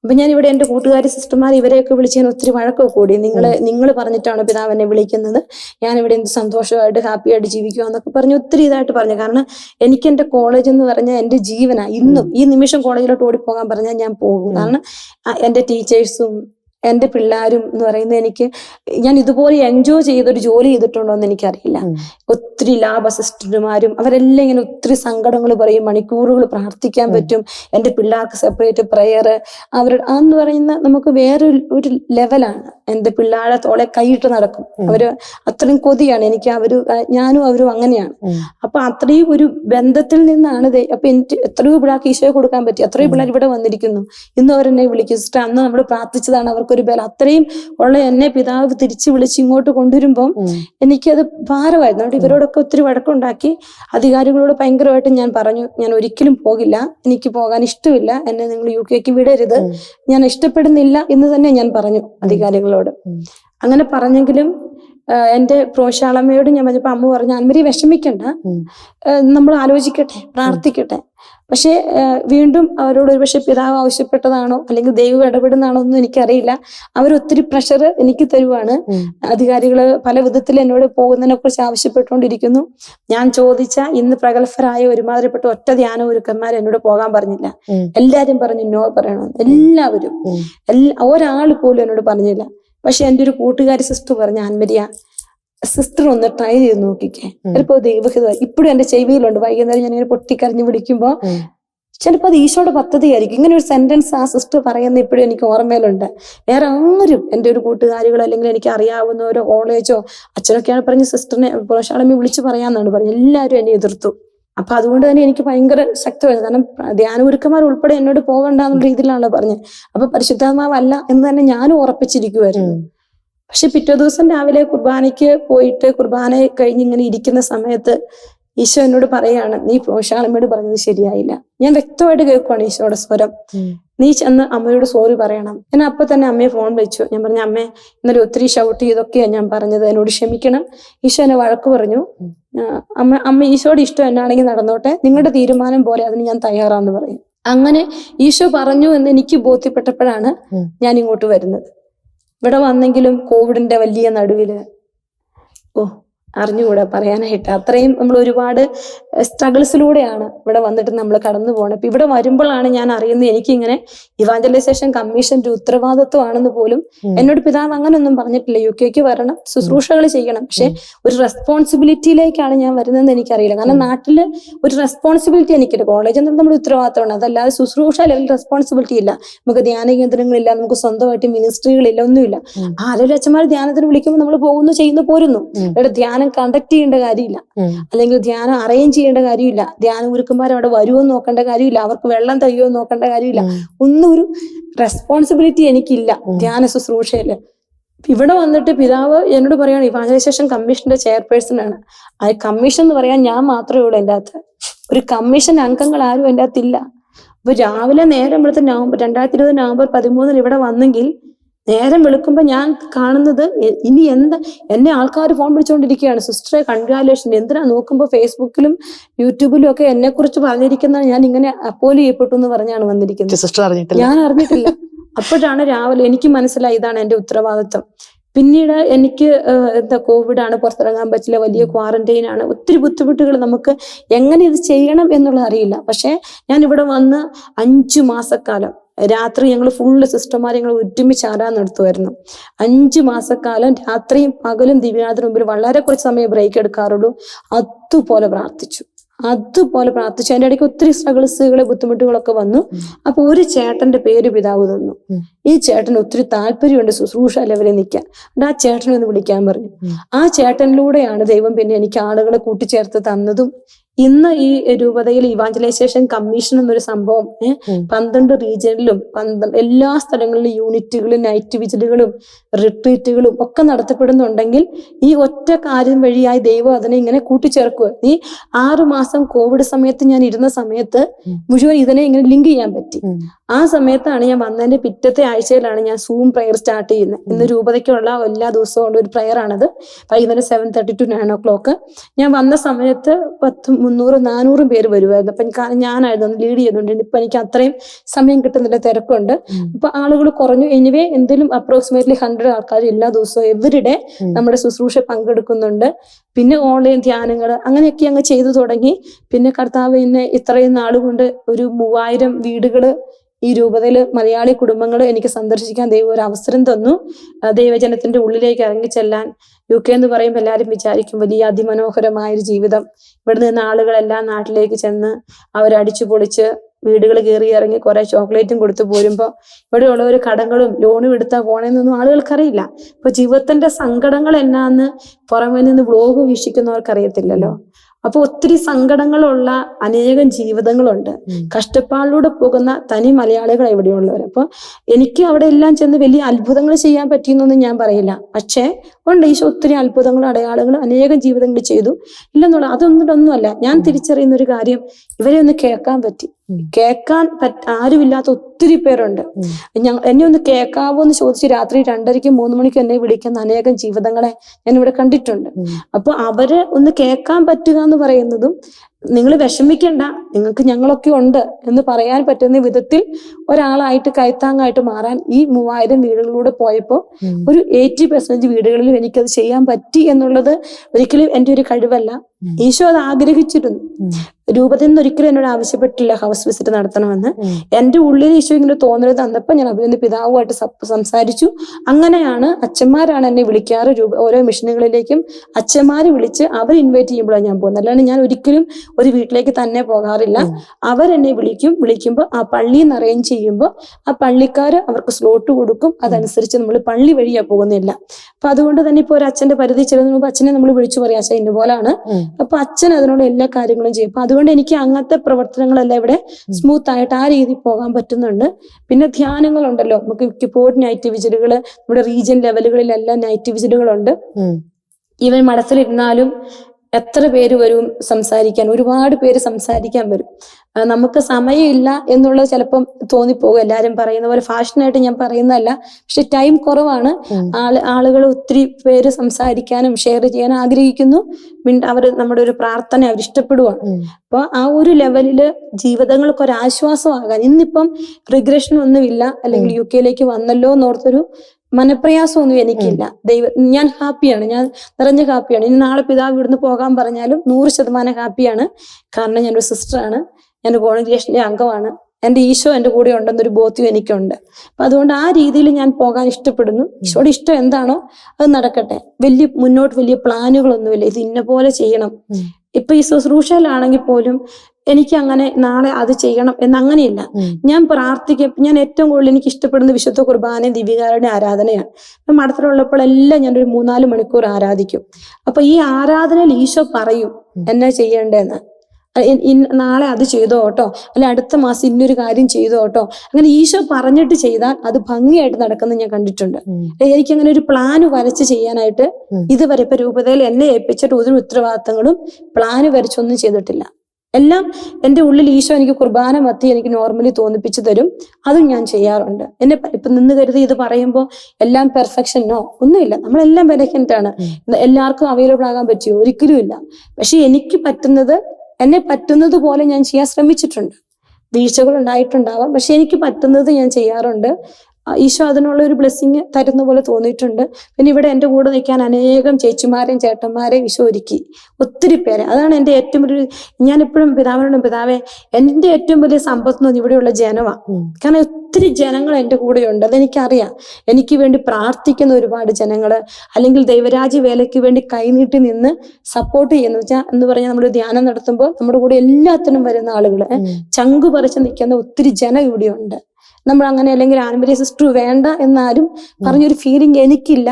അപ്പൊ ഞാൻ ഇവിടെ എന്റെ കൂട്ടുകാരി സിസ്റ്റർമാർ ഇവരെയൊക്കെ വിളിച്ച് ഞാൻ ഒത്തിരി വഴക്കൊക്കെ കൂടി. നിങ്ങൾ നിങ്ങൾ പറഞ്ഞിട്ടാണ് പിതാവ് എന്നെ വിളിക്കുന്നത്. ഞാൻ ഇവിടെ എന്ത് സന്തോഷമായിട്ട് ഹാപ്പി ആയിട്ട് ജീവിക്കുക എന്നൊക്കെ പറഞ്ഞ് ഒത്തിരി ഇതായിട്ട് പറഞ്ഞു. കാരണം എനിക്ക് എന്റെ കോളേജ് എന്ന് പറഞ്ഞാൽ എന്റെ ജീവനാണ് ഇന്നും ഈ നിമിഷം കോളേജിലോട്ട് ഓടിപ്പോകാൻ പറഞ്ഞാൽ ഞാൻ പോകും. കാരണം എന്റെ ടീച്ചേഴ്സും എന്റെ പിള്ളേരും എന്ന് പറയുന്നത് എനിക്ക് ഞാൻ ഇതുപോലെ എൻജോയ് ചെയ്തൊരു ജോലി ചെയ്തിട്ടുണ്ടോ എന്ന് എനിക്കറിയില്ല. ഒത്തിരി ലാബ് അസിസ്റ്റന്റുമാരും അവരെല്ലാം ഇങ്ങനെ ഒത്തിരി സങ്കടങ്ങൾ പറയും മണിക്കൂറുകൾ പ്രാർത്ഥിക്കാൻ പറ്റും എന്റെ പിള്ളേർക്ക് സെപ്പറേറ്റ് പ്രെയർ അവരുടെ അന്ന് പറയുന്ന നമുക്ക് വേറൊരു ഒരു ലെവലാണ് എന്റെ പിള്ളേരെ തോളെ കൈയിട്ട് നടക്കും. അവർ അത്രയും കൊതിയാണ്. എനിക്ക് അവർ ഞാനും അവരും അങ്ങനെയാണ്. അപ്പൊ അത്രയും ഒരു ബന്ധത്തിൽ നിന്നാണ് അപ്പൊ എനിക്ക് എത്രയോ പിള്ളേർക്ക് ഈശോയെ കൊടുക്കാൻ പറ്റി. എത്രയോ പിള്ളേർ ഇവിടെ വന്നിരിക്കുന്നു. ഇന്ന് അവരെന്നെ വിളിക്കും. സിസ്റ്റർ അന്ന് നമ്മൾ പ്രാർത്ഥിച്ചതാണ് അവർക്കൊരു ബലം. അത്രയും ഉള്ള എന്നെ പിതാവ് തിരിച്ചു വിളിച്ച് ഇങ്ങോട്ട് കൊണ്ടുവരുമ്പോൾ. എനിക്കത് ഭാരമായിരുന്നു. അവിടെ ഇവരോടൊക്കെ ഒത്തിരി വഴക്കുണ്ടാക്കി. അധികാരികളോട് ഭയങ്കരമായിട്ട് ഞാൻ പറഞ്ഞു ഞാൻ ഒരിക്കലും പോകില്ല. എനിക്ക് പോകാൻ ഇഷ്ടമില്ല. എന്നെ നിങ്ങൾ യു കെക്ക് വിടരുത്. ഞാൻ ഇഷ്ടപ്പെടുന്നില്ല എന്ന് തന്നെ ഞാൻ പറഞ്ഞു അധികാരികളോട്. ഉം. അങ്ങനെ പറഞ്ഞെങ്കിലും എന്റെ പ്രോശാളമ്മയോട് ഞാൻ പറഞ്ഞപ്പോ അമ്മ പറഞ്ഞു അന്മരി വിഷമിക്കണ്ട. നമ്മൾ ആലോചിക്കട്ടെ പ്രാർത്ഥിക്കട്ടെ. പക്ഷേ വീണ്ടും അവരോട് ഒരുപക്ഷെ പിതാവ് ആവശ്യപ്പെട്ടതാണോ അല്ലെങ്കിൽ ദൈവം ഇടപെടുന്നതാണോ ഒന്നും എനിക്കറിയില്ല. അവരൊത്തിരി പ്രഷർ എനിക്ക് തരുവാണ്. അധികാരികൾ അധികാരികൾ പല വിധത്തിൽ എന്നോട് പോകുന്നതിനെ കുറിച്ച് ആവശ്യപ്പെട്ടുകൊണ്ടിരിക്കുന്നു. ഞാൻ ചോദിച്ച ഇന്ന് പ്രഗത്ഭരായ ഒരുമാതിരിപ്പെട്ട ഒറ്റ ധ്യാന ഒരുക്കന്മാർ എന്നോട് പോകാൻ പറഞ്ഞില്ല. എല്ലാരും പറഞ്ഞു നോ പറയണമെന്ന് എല്ലാവരും. എല്ലാ ഒരാൾ പോലും എന്നോട് പറഞ്ഞില്ല. പക്ഷെ എന്റെ ഒരു കൂട്ടുകാരി സിസ്റ്റർ പറഞ്ഞു ആൻമരിയ സിസ്റ്റർ ഒന്ന് ട്രൈ ചെയ്ത് നോക്കിക്കേ. ചിലപ്പോൾ ചിലപ്പോ ദൈവഹിതം ഇപ്പോഴും എന്റെ ചെവിയിലുണ്ട്. വൈകുന്നേരം ഞാൻ ഇങ്ങനെ പൊട്ടിക്കറിഞ്ഞ് പിടിക്കുമ്പോ ഉം. ചിലപ്പോൾ അത് ഈശോയുടെ പദ്ധതിയായിരിക്കും. ഇങ്ങനെ ഒരു സെന്റൻസ് ആ സിസ്റ്റർ പറയുന്ന ഇപ്പോഴും എനിക്ക് ഓർമ്മയിലുണ്ട്. വേറെ ആരും എന്റെ ഒരു കൂട്ടുകാരികളോ അല്ലെങ്കിൽ എനിക്ക് അറിയാവുന്ന അറിയാവുന്നവരോ കോളേജോ അച്ഛനൊക്കെയാണ് പറഞ്ഞ് സിസ്റ്ററിനെ പുറശാളമ്മി വിളിച്ചു പറയാന്നാണ് പറഞ്ഞത്. എല്ലാവരും എന്നെ എതിർത്തു. അപ്പൊ അതുകൊണ്ട് തന്നെ എനിക്ക് ഭയങ്കര ശക്തമായിരുന്നു കാരണം ധ്യാനഗുരുക്കന്മാർ ഉൾപ്പെടെ എന്നോട് പോകണ്ടെന്നുള്ള രീതിയിലാണല്ലോ പറഞ്ഞത്. അപ്പൊ പരിശുദ്ധാത്മാവല്ല എന്ന് തന്നെ ഞാനും ഉറപ്പിച്ചിരിക്കുമായിരുന്നു. പക്ഷെ പിറ്റേ ദിവസം രാവിലെ കുർബാനയ്ക്ക് പോയിട്ട് കുർബാന കഴിഞ്ഞ് ഇങ്ങനെ ഇരിക്കുന്ന സമയത്ത് ഈശോ എന്നോട് പറയാണ് നീ പോഷാളമ്മയോട് പറഞ്ഞത് ശരിയായില്ല. ഞാൻ വ്യക്തമായിട്ട് കേൾക്കുവാണ് ഈശോയുടെ സ്വരം. നീ ചെന്ന് അമ്മയോട് സോറി പറയണം. ഞാൻ അപ്പൊ തന്നെ അമ്മയെ ഫോൺ വെച്ചു. ഞാൻ പറഞ്ഞു അമ്മേ ഇന്നലെ ഒത്തിരി ഷൗട്ട് ചെയ്തൊക്കെയാണ് ഞാൻ പറഞ്ഞത്. എന്നോട് ക്ഷമിക്കണം. ഈശോ എന്നെ വഴക്ക് പറഞ്ഞു. അമ്മ അമ്മ ഈശോയുടെ ഇഷ്ടം എന്നാണെങ്കിൽ നടന്നോട്ടെ. നിങ്ങളുടെ തീരുമാനം പോലെ അതിന് ഞാൻ തയ്യാറാന്ന് പറയും. അങ്ങനെ ഈശോ പറഞ്ഞു എന്ന് എനിക്ക് ബോധ്യപ്പെട്ടപ്പോഴാണ് ഞാൻ ഇങ്ങോട്ട് വരുന്നത്. ഇവിടെ വന്നെങ്കിലും കോവിഡിന്റെ വലിയ നടുവിൽ. ഓ അറിഞ്ഞുകൂടാ പറയാനായിട്ട്. അത്രയും നമ്മൾ ഒരുപാട് സ്ട്രഗിൾസിലൂടെയാണ് ഇവിടെ വന്നിട്ട് നമ്മൾ കടന്നു പോകണം അപ്പൊ ഇവിടെ വരുമ്പോഴാണ് ഞാൻ അറിയുന്നത് എനിക്കിങ്ങനെ ഇവാഞ്ചലൈസേഷൻ കമ്മീഷന്റെ ഉത്തരവാദിത്വമാണെന്ന് പോലും എന്നോട് പിതാവ് അങ്ങനൊന്നും പറഞ്ഞിട്ടില്ല. യു കെക്ക് വരണം ശുശ്രൂഷകൾ ചെയ്യണം. പക്ഷെ ഒരു റെസ്പോൺസിബിലിറ്റിയിലേക്കാണ് ഞാൻ വരുന്നതെന്ന് എനിക്കറിയില്ല. കാരണം നാട്ടിൽ ഒരു റെസ്പോൺസിബിലിറ്റി എനിക്കുണ്ട് കോളേജ് എന്ന് നമ്മുടെ ഉത്തരവാദിത്തമാണ് അതല്ലാതെ ശുശ്രൂഷ ലെവൽ റെസ്പോൺസിബിലിറ്റി ഇല്ല. നമുക്ക് ധ്യാന കേന്ദ്രങ്ങളില്ല നമുക്ക് സ്വന്തമായിട്ട് മിനിസ്ട്രികളില്ല ഒന്നുമില്ല. ആരെങ്കിലും അച്ഛന്മാർ ധ്യാനത്തിന് വിളിക്കുമ്പോൾ നമ്മൾ പോകുന്നു ചെയ്യുന്നു പോരുന്നു. ധ്യാന ധ്യാനം കണ്ടക്ട് ചെയ്യേണ്ട കാര്യമില്ല. അല്ലെങ്കിൽ ധ്യാനം അറേഞ്ച് ചെയ്യേണ്ട കാര്യമില്ല. ധ്യാനം ഗുരുക്കന്മാർ അവിടെ വരുമോ നോക്കേണ്ട കാര്യമില്ല. അവർക്ക് വെള്ളം തയ്യോ നോക്കേണ്ട കാര്യമില്ല. ഒന്നും ഒരു റെസ്പോൺസിബിലിറ്റി എനിക്കില്ല. ധ്യാന ശുശ്രൂഷയിൽ. ഇവിടെ വന്നിട്ട് പിതാവ് എന്നോട് പറയുകയാണ് ഇവാഞ്ചലൈസേഷൻ കമ്മീഷന്റെ ചെയർപേഴ്സൺ ആണ്. ആ കമ്മീഷൻ എന്ന് പറയാൻ ഞാൻ മാത്രമേ ഉള്ളൂ എന്റെ അകത്ത്. ഒരു കമ്മീഷൻ അംഗങ്ങൾ ആരും എന്റെ അകത്തില്ല അപ്പൊ രാവിലെ നേരം ഇവിടുത്തെ നവംബർ രണ്ടായിരത്തി ഇരുപത് നവംബർ പതിമൂന്നിൽ ഇവിടെ വന്നെങ്കിൽ നേരം വെളുക്കുമ്പോൾ ഞാൻ കാണുന്നത് ഇനി എന്താ എന്നെ ആൾക്കാർ ഫോൺ വിളിച്ചുകൊണ്ടിരിക്കുകയാണ് സിസ്റ്ററെ കൺഗ്രാലേഷൻ എന്തിനാ നോക്കുമ്പോൾ ഫേസ്ബുക്കിലും യൂട്യൂബിലും ഒക്കെ എന്നെ കുറിച്ച് പറഞ്ഞിരിക്കുന്ന ഞാൻ ഇങ്ങനെ അപ്പോലി ചെയ്യപ്പെട്ടു എന്ന് പറഞ്ഞാണ് വന്നിരിക്കുന്നത്. സിസ്റ്റർ അറിഞ്ഞിട്ടില്ല. ഞാൻ അറിഞ്ഞിട്ടില്ല. അപ്പോഴാണ് രാവിലെ എനിക്ക് മനസ്സിലായി ഇതാണ് എന്റെ ഉത്തരവാദിത്വം. പിന്നീട് എനിക്ക് എന്താ കോവിഡ് ആണ് പുറത്തിറങ്ങാൻ പറ്റില്ല വലിയ ക്വാറന്റൈൻ ആണ്. ഒത്തിരി ബുദ്ധിമുട്ടുകൾ നമുക്ക് എങ്ങനെ ഇത് ചെയ്യണം എന്നുള്ളത് അറിയില്ല. പക്ഷെ ഞാൻ ഇവിടെ വന്ന് അഞ്ചു മാസക്കാലം രാത്രി ഞങ്ങൾ ഫുള്ള് സിസ്റ്റർമാർ ഞങ്ങൾ ഒരുമിച്ച് ആരാ നടത്തുമായിരുന്നു അഞ്ചു മാസക്കാലം രാത്രിയും പകലും ദിവ്യാദിന് മുമ്പിൽ വളരെ കുറച്ച് സമയം ബ്രേക്ക് എടുക്കാറുള്ളൂ. അതുപോലെ പ്രാർത്ഥിച്ചു. അതുപോലെ പ്രാർത്ഥിച്ചു. അതിന്റെ ഇടയ്ക്ക് ഒത്തിരി സ്ട്രഗിൾസുകളെ ബുദ്ധിമുട്ടുകളൊക്കെ വന്നു. അപ്പൊ ഒരു ചേട്ടന്റെ പേര് പിതാവ് തന്നു. ഈ ചേട്ടന് ഒത്തിരി താല്പര്യമുണ്ട് ശുശ്രൂഷ ലെവലിൽ നിൽക്കാൻ. ആ ചേട്ടനെ ഒന്ന് വിളിക്കാൻ പറഞ്ഞു. ആ ചേട്ടനിലൂടെയാണ് ദൈവം പിന്നെ എനിക്ക് ആളുകളെ കൂട്ടിച്ചേർത്ത് തന്നതും ഇന്ന് ഈ രൂപതയിൽ ഇവാഞ്ചലൈസേഷൻ കമ്മീഷൻ എന്നൊരു സംഭവം. പന്ത്രണ്ട് റീജിയനിലും പന്ത്രണ്ട് എല്ലാ സ്ഥലങ്ങളിലും യൂണിറ്റുകളും നൈറ്റ് വിജിലുകളും റിട്രീറ്റുകളും ഒക്കെ നടത്തപ്പെടുന്നുണ്ടെങ്കിൽ ഈ ഒറ്റ കാര്യം വഴിയായി ദൈവം അതിനെ ഇങ്ങനെ കൂട്ടിച്ചേർക്കുക ഈ ആറു മാസം കോവിഡ് സമയത്ത് ഞാൻ ഇരുന്ന സമയത്ത് മുഴുവൻ ഇതിനെ ഇങ്ങനെ ലിങ്ക് ചെയ്യാൻ പറ്റി. ആ സമയത്താണ് ഞാൻ വന്നതിന്റെ പിറ്റത്തെ ആഴ്ചയിലാണ് ഞാൻ സൂം പ്രെയർ സ്റ്റാർട്ട് ചെയ്യുന്നത്. ഇന്ന് രൂപതയ്ക്കുള്ള എല്ലാ ദിവസവും ഉള്ള ഒരു പ്രയർ ആണത്. വൈകുന്നേരം seven thirty to nine o'clock ഞാൻ വന്ന സമയത്ത് പത്ത് മുന്നൂറ് നാനൂറും പേര് വരുമായിരുന്നു അപ്പൊ എനിക്ക് ഞാനായിരുന്നു ലീഡ് ചെയ്തുകൊണ്ടിരുന്നത്. ഇപ്പൊ എനിക്ക് അത്രയും സമയം കിട്ടുന്നില്ല തിരക്കുണ്ട്. അപ്പൊ ആളുകൾ കുറഞ്ഞു. എനിവേ എന്തെങ്കിലും അപ്രോക്സിമേറ്റ്ലി ഹൺഡ്രഡ് ആൾക്കാർ എല്ലാ ദിവസവും എവരിഡേ. നമ്മുടെ ശുശ്രൂഷ പങ്കെടുക്കുന്നുണ്ട്. പിന്നെ ഓൺലൈൻ ധ്യാനങ്ങൾ അങ്ങനെയൊക്കെ അങ്ങ് ചെയ്തു തുടങ്ങി. പിന്നെ കർത്താവ് എന്നെ ഇത്രയും നാളുകൊണ്ട് ഒരു മൂവായിരം വീടുകൾ ഈ രൂപതയിൽ മലയാളി കുടുംബങ്ങൾ എനിക്ക് സന്ദർശിക്കാൻ ദൈവം ഒരു അവസരം തന്നു. ദൈവജനത്തിന്റെ ഉള്ളിലേക്ക് ഇറങ്ങി ചെല്ലാൻ യു കെ എന്ന് പറയുമ്പോൾ എല്ലാവരും വിചാരിക്കും വലിയ അതിമനോഹരമായ ഒരു ജീവിതം. ഇവിടെ നിന്ന് ആളുകളെല്ലാം നാട്ടിലേക്ക് ചെന്ന് അവരടിച്ചു പൊളിച്ച് വീടുകൾ കയറി ഇറങ്ങി കുറെ ചോക്ലേറ്റും കൊടുത്തു പോരുമ്പോൾ ഇവിടെ ഒരു കടങ്ങളും ലോണും എടുത്താൽ പോണേന്നൊന്നും ആളുകൾക്കറിയില്ല. ഇപ്പൊ ജീവിതത്തിന്റെ സങ്കടങ്ങൾ എന്നാന്ന് പുറമെ നിന്ന് വ്ലോഗ് വീക്ഷിക്കുന്നവർക്ക് അറിയത്തില്ലല്ലോ അപ്പൊ ഒത്തിരി സങ്കടങ്ങളുള്ള അനേകം ജീവിതങ്ങളുണ്ട്. കഷ്ടപ്പാടിലൂടെ പോകുന്ന തനി മലയാളികൾ എവിടെയുള്ളവർ അപ്പൊ എനിക്ക് അവിടെ എല്ലാം ചെന്ന് വലിയ അത്ഭുതങ്ങൾ ചെയ്യാൻ പറ്റിയെന്നൊന്നും ഞാൻ പറയില്ല. പക്ഷേ ഉണ്ട് ഈശോ ഒത്തിരി അത്ഭുതങ്ങൾ അടയാളങ്ങളും അനേകം ജീവിതങ്ങൾ ചെയ്തു. ഇല്ലെന്നുള്ള അതൊന്നിട്ടൊന്നുമല്ല ഞാൻ തിരിച്ചറിയുന്ന ഒരു കാര്യം ഇവരെ ഒന്ന് കേൾക്കാൻ പറ്റി. കേൾക്കാൻ പറ്റ ആരുമില്ലാത്ത ഒത്തിരി പേരുണ്ട്. ഞാൻ എന്നെ ഒന്ന് കേൾക്കാവോ എന്ന് ചോദിച്ച് രാത്രി രണ്ടരയ്ക്കും മൂന്ന് മണിക്ക് എന്നെ വിളിക്കുന്ന അനേകം ജീവിതങ്ങളെ ഞാൻ ഇവിടെ കണ്ടിട്ടുണ്ട്. അപ്പൊ അവർ ഒന്ന് കേൾക്കാൻ പറ്റുക എന്ന് പറയുന്നതും നിങ്ങൾ വിഷമിക്കണ്ട നിങ്ങൾക്ക് ഞങ്ങളൊക്കെ ഉണ്ട് എന്ന് പറയാൻ പറ്റുന്ന വിധത്തിൽ ഒരാളായിട്ട് കൈത്താങ്ങായിട്ട് മാറാൻ ഈ മൂവായിരം വീടുകളിലൂടെ പോയപ്പോൾ. ഒരു എയ്റ്റി പെർസെന്റേജ് വീടുകളിലും എനിക്കത് ചെയ്യാൻ പറ്റി എന്നുള്ളത് ഒരിക്കലും എന്റെ ഒരു കഴിവല്ല. ഈശോ അത് ആഗ്രഹിച്ചിരുന്നു. രൂപത്തിൽ നിന്ന് ഒരിക്കലും എന്നോട് ആവശ്യപ്പെട്ടില്ല ഹൗസ് വിസിറ്റ് നടത്തണമെന്ന്. എന്റെ എന്റെ ഉള്ളിൽ ഈശോ ഇങ്ങനെ തോന്നരുത് തന്നപ്പോൾ ഞാൻ അഭിനന്ദ പിതാവുമായിട്ട് സംസാരിച്ചു. അങ്ങനെയാണ് അച്ഛന്മാരാണ് എന്നെ വിളിക്കാറ്. ഓരോ മിഷനുകളിലേക്കും അച്ഛന്മാര് വിളിച്ച് അവർ ഇൻവൈറ്റ് ചെയ്യുമ്പോഴാണ് ഞാൻ പോകുന്നത്. അല്ലാണ്ട് ഞാൻ ഒരിക്കലും ഒരു വീട്ടിലേക്ക് തന്നെ പോകാറില്ല. അവരെന്നെ വിളിക്കും. വിളിക്കുമ്പോൾ ആ പള്ളി നിന്ന് അറേഞ്ച് ചെയ്യുമ്പോൾ ആ പള്ളിക്കാർ അവർക്ക് സ്ലോട്ട് കൊടുക്കും. അതനുസരിച്ച് നമ്മൾ പള്ളി വഴിയാ പോകുന്നില്ല അപ്പൊ അതുകൊണ്ട് തന്നെ ഇപ്പോൾ ഒരു അച്ഛന്റെ പരിധി ചെലവ് മുമ്പ് അച്ഛനെ നമ്മൾ വിളിച്ചു പറയാം. അച്ഛൻ ഇന്ന പോലാണ്. അപ്പൊ അച്ഛൻ അതിനോട് എല്ലാ കാര്യങ്ങളും ചെയ്യും. അപ്പൊ അതുകൊണ്ട് എനിക്ക് അങ്ങനത്തെ പ്രവർത്തനങ്ങളെല്ലാം ഇവിടെ. സ്മൂത്ത് ആയിട്ട് ആ രീതിയിൽ പോകാൻ പറ്റുന്നുണ്ട്. പിന്നെ ധ്യാനങ്ങളുണ്ടല്ലോ. നമുക്ക് മിക്കപ്പോഴും നൈറ്റ് വിജിലുകൾ നമ്മുടെ റീജിയൻ ലെവലുകളിലെല്ലാം നൈറ്റ് വിജിലുകളുണ്ട് ഈവൻ മനസ്സിലിരുന്നാലും എത്ര പേര് വരും സംസാരിക്കാൻ? ഒരുപാട് പേര് സംസാരിക്കാൻ വരും. നമുക്ക് സമയമില്ല എന്നുള്ളത് ചിലപ്പം തോന്നിപ്പോകും. എല്ലാവരും പറയുന്ന പോലെ ഫാഷനായിട്ട് ഞാൻ പറയുന്നതല്ല. പക്ഷെ ടൈം കുറവാണ്. ആൾ ആളുകൾ ഒത്തിരി പേര് സംസാരിക്കാനും ഷെയർ ചെയ്യാൻ ആഗ്രഹിക്കുന്നു. അവർ നമ്മുടെ ഒരു പ്രാർത്ഥന അവർ ഇഷ്ടപ്പെടുവാണ്. ഉം. അപ്പൊ ആ ഒരു ലെവലിൽ ജീവിതങ്ങൾക്ക് ഒരു ആശ്വാസമാകാൻ. ഇന്നിപ്പം റിഗ്രഷൻ ഒന്നുമില്ല അല്ലെങ്കിൽ യു കെയിലേക്ക് വന്നല്ലോ എന്നോർത്തൊരു മനപ്രയാസമൊന്നും എനിക്കില്ല. ദൈവ ഞാൻ ഹാപ്പിയാണ്. ഞാൻ നിറഞ്ഞ ഹാപ്പിയാണ്. ഇനി നാളെ പിതാവ് ഇവിടുന്ന് പോകാൻ പറഞ്ഞാലും നൂറ് ശതമാനം ഹാപ്പിയാണ്. കാരണം ഞാനൊരു സിസ്റ്ററാണ് ഞാൻ കോൺഗ്രേഷന്റെ അംഗമാണ്. എന്റെ ഈശോ എന്റെ കൂടെ ഉണ്ടെന്നൊരു ബോധ്യം എനിക്കുണ്ട്. അപ്പൊ അതുകൊണ്ട് ആ രീതിയിൽ ഞാൻ പോകാൻ ഇഷ്ടപ്പെടുന്നു. ഈശോയുടെ ഇഷ്ടം എന്താണോ അത് നടക്കട്ടെ. വലിയ മുന്നോട്ട് വലിയ പ്ലാനുകളൊന്നുമില്ല ഇത് ഇന്ന പോലെ ചെയ്യണം. ഇപ്പൊ ഈ ശുശ്രൂഷയിലാണെങ്കിൽ പോലും എനിക്ക് അങ്ങനെ നാളെ അത് ചെയ്യണം എന്ന് അങ്ങനെയില്ല ഞാൻ പ്രാർത്ഥിക്കും ഞാൻ ഏറ്റവും കൂടുതൽ എനിക്ക് ഇഷ്ടപ്പെടുന്ന വിശുദ്ധ കുർബാന ദിവ്യകാരുടെ ആരാധനയാണ്. മഠത്തിലുള്ളപ്പോൾ എല്ലാം ഞാൻ ഞാനൊരു മൂന്നാൽ മണിക്കൂർ ആരാധിക്കും. അപ്പൊ ഈ ആരാധനയിൽ ഈശോ പറയും എന്നാ ചെയ്യേണ്ടതെന്ന് നാളെ അത് ചെയ്തോ കേട്ടോ? അല്ലെ അടുത്ത മാസം ഇന്നൊരു കാര്യം ചെയ്തോ കേട്ടോ? അങ്ങനെ ഈശോ പറഞ്ഞിട്ട് ചെയ്താൽ അത് ഭംഗിയായിട്ട് നടക്കുന്നത് ഞാൻ കണ്ടിട്ടുണ്ട്. എനിക്ക് അങ്ങനെ ഒരു പ്ലാൻ വരച്ച് ചെയ്യാനായിട്ട് ഇതുവരെ ഇപ്പൊ രൂപതയിൽ എന്നെ ഏൽപ്പിച്ചിട്ട് ഒരു ഉത്തരവാദിത്തങ്ങളും പ്ലാന് വരച്ചൊന്നും ചെയ്തിട്ടില്ല. എല്ലാം എന്റെ ഉള്ളിൽ ഈശോ എനിക്ക് കുർബാന മത്തി എനിക്ക് നോർമലി തോന്നിപ്പിച്ചു തരും. അതും ഞാൻ ചെയ്യാറുണ്ട്. എന്നെ ഇപ്പൊ നിന്ന് കരുതി ഇത് പറയുമ്പോൾ എല്ലാം പെർഫെക്ഷനോ ഒന്നുമില്ല. നമ്മളെല്ലാം ഉം. എല്ലാവർക്കും അവൈലബിൾ ആകാൻ പറ്റിയോ ഒരിക്കലും ഇല്ല. പക്ഷെ എനിക്ക് പറ്റുന്നത് എന്നെ പറ്റുന്നത് പോലെ ഞാൻ ചെയ്യാൻ ശ്രമിച്ചിട്ടുണ്ട്. വീഴ്ചകൾ ഉണ്ടായിട്ടുണ്ടാവാം. പക്ഷെ എനിക്ക് പറ്റുന്നത് ഞാൻ ചെയ്യാറുണ്ട്. ഈശോ അതിനുള്ള ഒരു ബ്ലെസ്സിങ് തരുന്ന പോലെ തോന്നിയിട്ടുണ്ട്. പിന്നെ ഇവിടെ എന്റെ കൂടെ നിൽക്കാൻ അനേകം ചേച്ചിമാരെയും ചേട്ടന്മാരെയും ഈശോ ഒരുക്കി. ഒത്തിരി പേരെ. അതാണ് എന്റെ ഏറ്റവും വലിയ ഞാൻ എപ്പോഴും പിതാവിനോടും പിതാവേ എന്റെ ഏറ്റവും വലിയ സമ്പത്ത് എന്ന് ഇവിടെയുള്ള ജനമാണ് കാരണം ഒത്തിരി ജനങ്ങൾ എന്റെ കൂടെയുണ്ട്. അതെനിക്കറിയാം. എനിക്ക് വേണ്ടി പ്രാർത്ഥിക്കുന്ന ഒരുപാട് ജനങ്ങൾ അല്ലെങ്കിൽ ദൈവരാജ്യ വേലയ്ക്ക് വേണ്ടി കൈനീട്ടി നിന്ന് സപ്പോർട്ട് ചെയ്യുന്ന വെച്ചാൽ എന്ന് പറഞ്ഞാൽ നമ്മൾ ധ്യാനം നടത്തുമ്പോൾ നമ്മുടെ കൂടെ എല്ലാത്തിനും വരുന്ന ആളുകൾ. ചങ്കു പറിച്ച് നിൽക്കുന്ന ഒത്തിരി ജനം ഇവിടെയുണ്ട്. നമ്മൾ അങ്ങനെ അല്ലെങ്കിൽ ആൻമരിയ സിസ്റ്റർ വേണ്ട എന്നാരും പറഞ്ഞൊരു ഫീലിംഗ് എനിക്കില്ല.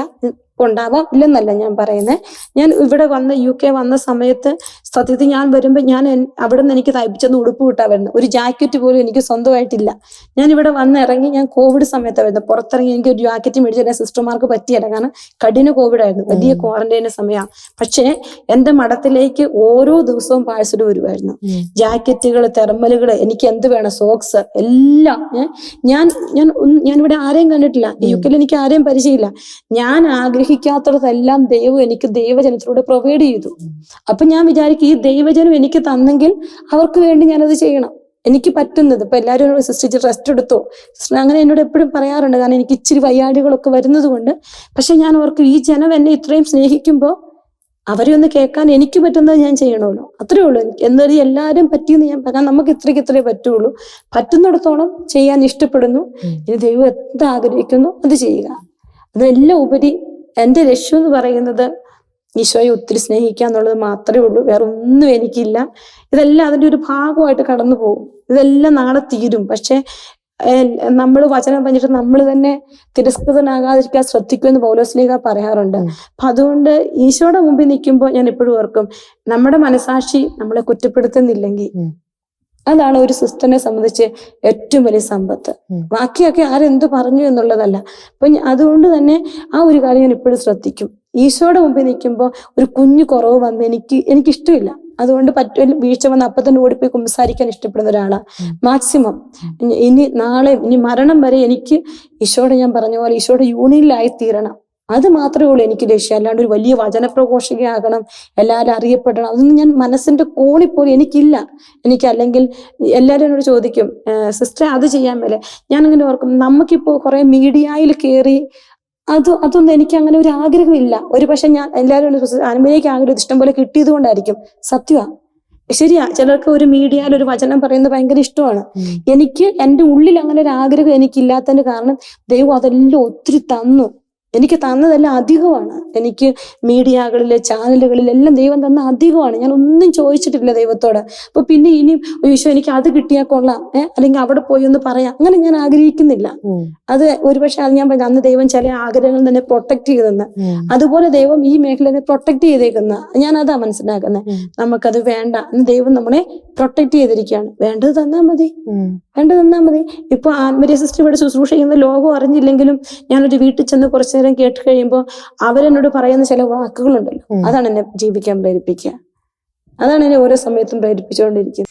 ഉണ്ടാവാം ഇല്ലെന്നല്ല ഞാൻ പറയുന്നത് ഞാൻ ഇവിടെ വന്ന യു കെ വന്ന സമയത്ത് സത്യത്തിൽ ഞാൻ വരുമ്പോൾ ഞാൻ അവിടെ നിന്ന് എനിക്ക് തയ്പ്പിച്ചെന്ന് ഉടുപ്പ് കിട്ടാൻ വരുന്നത്. ഒരു ജാക്കറ്റ് പോലും എനിക്ക് സ്വന്തമായിട്ടില്ല. ഞാൻ ഇവിടെ വന്ന് ഇറങ്ങി ഞാൻ കോവിഡ് സമയത്താണ് വരുന്നത്. പുറത്തിറങ്ങി എനിക്ക് ഒരു ജാക്കറ്റ് മേടിച്ച് എന്റെ സിസ്റ്റർമാർക്ക് പറ്റിയല്ല. കാരണം കഠിന കോവിഡ് ആയിരുന്നു. വലിയ ക്വാറന്റൈന് സമയമാണ് പക്ഷേ എന്റെ മഠത്തിലേക്ക് ഓരോ ദിവസവും പാഴ്സൽ വരുമായിരുന്നു ജാക്കറ്റുകൾ തെർമലുകൾ എനിക്ക് എന്ത് വേണം? സോക്സ് എല്ലാം. ഞാൻ ഞാൻ ഞാൻ ഇവിടെ ആരെയും കണ്ടിട്ടില്ല. യു കെയിൽ എനിക്ക് ആരെയും പരിചയമില്ല. ഞാൻ ആഗ്രഹിക്കാത്തതെല്ലാം ദൈവം എനിക്ക് ദൈവജനത്തിലൂടെ പ്രൊവൈഡ് ചെയ്തു. അപ്പൊ ഞാൻ വിചാരിക്കും ഈ ദൈവജനം എനിക്ക് തന്നെങ്കിൽ അവർക്ക് വേണ്ടി ഞാനത് ചെയ്യണം. എനിക്ക് പറ്റുന്നത് ഇപ്പൊ എല്ലാവരും സിസ്റ്റർ റെസ്റ്റ് എടുത്തോ? സിസ്റ്റർ അങ്ങനെ എന്നോട് എപ്പോഴും പറയാറുണ്ട്. കാരണം എനിക്ക് ഇച്ചിരി വയ്യാടികളൊക്കെ വരുന്നത് കൊണ്ട് പക്ഷെ ഞാൻ ഓർക്കും ഈ ജനം എന്നെ ഇത്രയും സ്നേഹിക്കുമ്പോൾ അവരെ ഒന്ന് കേൾക്കാൻ എനിക്ക് പറ്റുന്നത് ഞാൻ ചെയ്യണമല്ലോ. അത്രേ ഉള്ളൂ. എനിക്ക് എന്നൊരു എല്ലാവരും പറ്റിയെന്ന് ഞാൻ പറയാം. നമുക്ക് ഇത്രയ്ക്ക് ഇത്രേ പറ്റുള്ളൂ. പറ്റുന്നിടത്തോളം ചെയ്യാൻ ഇഷ്ടപ്പെടുന്നു. ഇനി ദൈവം എന്ത് ആഗ്രഹിക്കുന്നു അത് ചെയ്യുക. അതെല്ലാം ഉപരി എന്റെ ലക്ഷ്യം എന്ന് പറയുന്നത് ഈശോയെ ഒത്തിരി സ്നേഹിക്കുക എന്നുള്ളത് മാത്രമേ ഉള്ളൂ. വേറെ ഒന്നും എനിക്കില്ല. ഇതെല്ലാം അതിന്റെ ഒരു ഭാഗമായിട്ട് കടന്നു പോകും. ഇതെല്ലാം നാളെ തീരും. പക്ഷേ നമ്മൾ വചനം പറഞ്ഞിട്ട് നമ്മൾ തന്നെ തിരസ്കൃതനാകാതിരിക്കാൻ ശ്രദ്ധിക്കുമെന്ന് പൗലോസ്ലീഗ പറയാറുണ്ട്. അപ്പൊ അതുകൊണ്ട് ഈശോയുടെ മുമ്പിൽ നിൽക്കുമ്പോൾ ഞാൻ എപ്പോഴും ഓർക്കും നമ്മുടെ മനസാക്ഷി നമ്മളെ കുറ്റപ്പെടുത്തുന്നില്ലെങ്കിൽ. അതാണ് ഒരു സിസ്റ്ററിനെ സംബന്ധിച്ച് ഏറ്റവും വലിയ സമ്പത്ത്. ബാക്കിയൊക്കെ ആരെന്ത് പറഞ്ഞു എന്നുള്ളതല്ല. അപ്പൊ അതുകൊണ്ട് തന്നെ ആ ഒരു കാര്യം ഞാൻ ഇപ്പോഴും ശ്രദ്ധിക്കും. ഈശോയുടെ മുമ്പിൽ നിൽക്കുമ്പോൾ ഒരു കുഞ്ഞു കുറവ് വന്ന് എനിക്ക് എനിക്കിഷ്ടമില്ല. അതുകൊണ്ട് പറ്റും വീഴ്ച വന്ന് അപ്പം തന്നെ ഓടിപ്പോയി കുമ്പസാരിക്കാൻ ഇഷ്ടപ്പെടുന്ന ഒരാളാണ് മാക്സിമം. ഇനി നാളെ ഇനി മരണം വരെ എനിക്ക് ഈശോടെ ഞാൻ പറഞ്ഞ പോലെ ഈശോയുടെ യൂണിയനിലായി തീരണം അത് മാത്രമേ ഉള്ളൂ എനിക്ക് ലക്ഷ്യം അല്ലാണ്ട് ഒരു വലിയ വചനപ്രഘോഷികയാകണം എല്ലാവരും അറിയപ്പെടണം അതൊന്നും ഞാൻ മനസ്സിന്റെ കോണിപ്പോലും എനിക്കില്ല. എനിക്ക് അല്ലെങ്കിൽ എല്ലാവരും എന്നോട് ചോദിക്കും സിസ്റ്റർ അത് ചെയ്യാൻ മേലെ. ഞാൻ അങ്ങനെ ഓർക്കും നമുക്കിപ്പോ കുറെ മീഡിയയിൽ കയറി അത് അതൊന്നും എനിക്ക് അങ്ങനെ ഒരു ആഗ്രഹമില്ല. ഒരു പക്ഷെ ഞാൻ എല്ലാവരും അനുമതിക്ക് ആഗ്രഹം ഇഷ്ടംപോലെ കിട്ടിയത് കൊണ്ടായിരിക്കും. സത്യമാ ശരിയാ ചിലർക്ക് ഒരു മീഡിയയിൽ ഒരു വചനം പറയുന്നത് ഭയങ്കര ഇഷ്ടമാണ്. എനിക്ക് എന്റെ ഉള്ളിൽ അങ്ങനെ ഒരു ആഗ്രഹം എനിക്കില്ലാത്തതിന്റെ കാരണം ദൈവം അതെല്ലാം ഒത്തിരി തന്നു. എനിക്ക് തന്നതെല്ലാം അധികമാണ്. എനിക്ക് മീഡിയകളിലെ ചാനലുകളിലെല്ലാം ദൈവം തന്ന അധികമാണ്. ഞാൻ ഒന്നും ചോദിച്ചിട്ടില്ല ദൈവത്തോട്. അപ്പൊ പിന്നെ ഇനി ഈശോ എനിക്ക് അത് കിട്ടിയാൽ കൊള്ളാം. ഏഹ് അല്ലെങ്കിൽ അവിടെ പോയി ഒന്ന് പറയാം. അങ്ങനെ ഞാൻ ആഗ്രഹിക്കുന്നില്ല. അത് ഒരുപക്ഷെ അത് ഞാൻ പറഞ്ഞു അന്ന് ദൈവം ചില ആഗ്രഹങ്ങൾ തന്നെ പ്രൊട്ടക്ട് ചെയ്തെന്ന്. അതുപോലെ ദൈവം ഈ മേഖലയെ പ്രൊട്ടക്ട് ചെയ്തേക്കുന്ന. ഞാൻ അതാ മനസ്സിലാക്കുന്നത് നമുക്കത് വേണ്ട. ദൈവം നമ്മളെ പ്രൊട്ടക്ട് ചെയ്തിരിക്കുകയാണ്. വേണ്ടത് തന്നാൽ മതി. വേണ്ടത് തന്നാൽ മതി. ഇപ്പൊ ആത്മീയ സിസ്റ്റർ ഇവിടെ ശുശ്രൂഷ ചെയ്യുന്ന ലോകം അറിഞ്ഞില്ലെങ്കിലും ഞാനൊരു വീട്ടിൽ ചെന്ന് കുറച്ചു നേരം കേട്ട് കഴിയുമ്പോൾ അവരെന്നോട് പറയുന്ന ചില വാക്കുകളുണ്ടല്ലോ. അതാണ് എന്നെ ജീവിക്കാൻ പ്രേരിപ്പിക്കുക. അതാണ് എന്നെ ഓരോ സമയത്തും പ്രേരിപ്പിച്ചുകൊണ്ടിരിക്കുന്നത്.